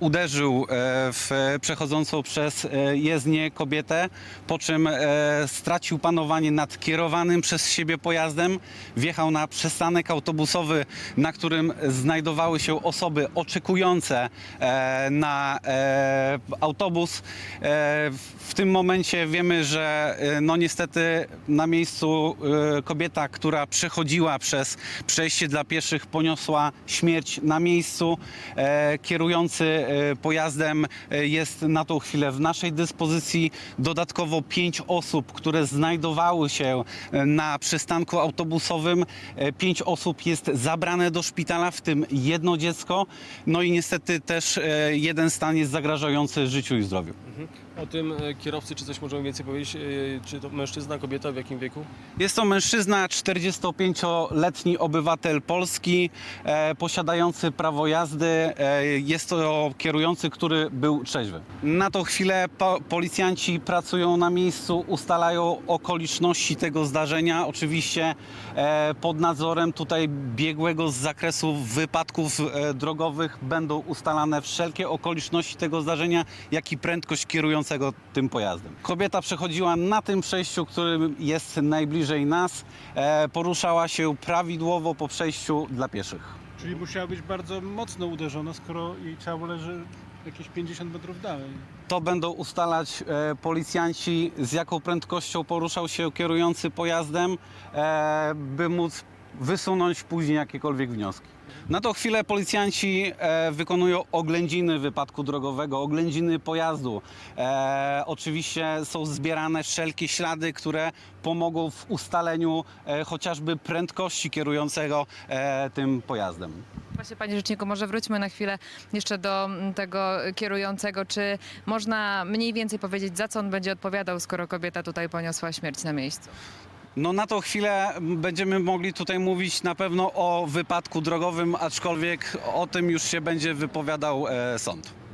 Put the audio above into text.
Uderzył e, w przechodzącą przez e, jezdnię kobietę, po czym e, stracił panowanie nad kierowanym przez siebie pojazdem, wjechał na przystanek autobusowy, na którym znajdowały się osoby oczekujące na autobus. W tym momencie wiemy, że no niestety na miejscu kobieta, która przechodziła przez przejście dla pieszych, poniosła śmierć na miejscu. Kierujący pojazdem e, jest na tą chwilę w naszej dyspozycji. Dodatkowo pięć osób, które znajdowały się e, na przystanku autobusowym. E, Pięć osób jest zabrane do szpitala, w tym jedno dziecko. No i niestety też e, jeden stan jest zagrażający życiu i zdrowiu. O tym e, kierowcy, czy coś możemy więcej powiedzieć? E, Czy to mężczyzna, kobieta, w jakim wieku? Jest to mężczyzna, 45-letni obywatel Polski, e, posiadający prawo jazdy. E, jest to kierujący, który był trzeźwy. Na tą chwilę po, policjanci pracują na miejscu, ustalają okoliczności tego zdarzenia. Oczywiście e, pod nadzorem tutaj biegłego z zakresu wypadków e, drogowych będą ustalane wszelkie okoliczności tego zdarzenia, jak i prędkość kierującego tym pojazdem. Kobieta przechodziła na tym przejściu, którym jest najbliżej nas. E, poruszała się prawidłowo po przejściu dla pieszych. Czyli musiała być bardzo mocno uderzona, skoro jej ciało leży jakieś 50 metrów dalej. To będą ustalać e, policjanci, z jaką prędkością poruszał się kierujący pojazdem, e, by móc wysunąć później jakiekolwiek wnioski. Na tą chwilę policjanci e, wykonują oględziny wypadku drogowego, oględziny pojazdu. E, oczywiście są zbierane wszelkie ślady, które pomogą w ustaleniu e, chociażby prędkości kierującego e, tym pojazdem. Właśnie panie rzeczniku, może wróćmy na chwilę jeszcze do mm, tego kierującego. Czy można mniej więcej powiedzieć, za co on będzie odpowiadał, skoro kobieta tutaj poniosła śmierć na miejscu? No na tą chwilę będziemy mogli tutaj mówić na pewno o wypadku drogowym, aczkolwiek o tym już się będzie wypowiadał e, sąd.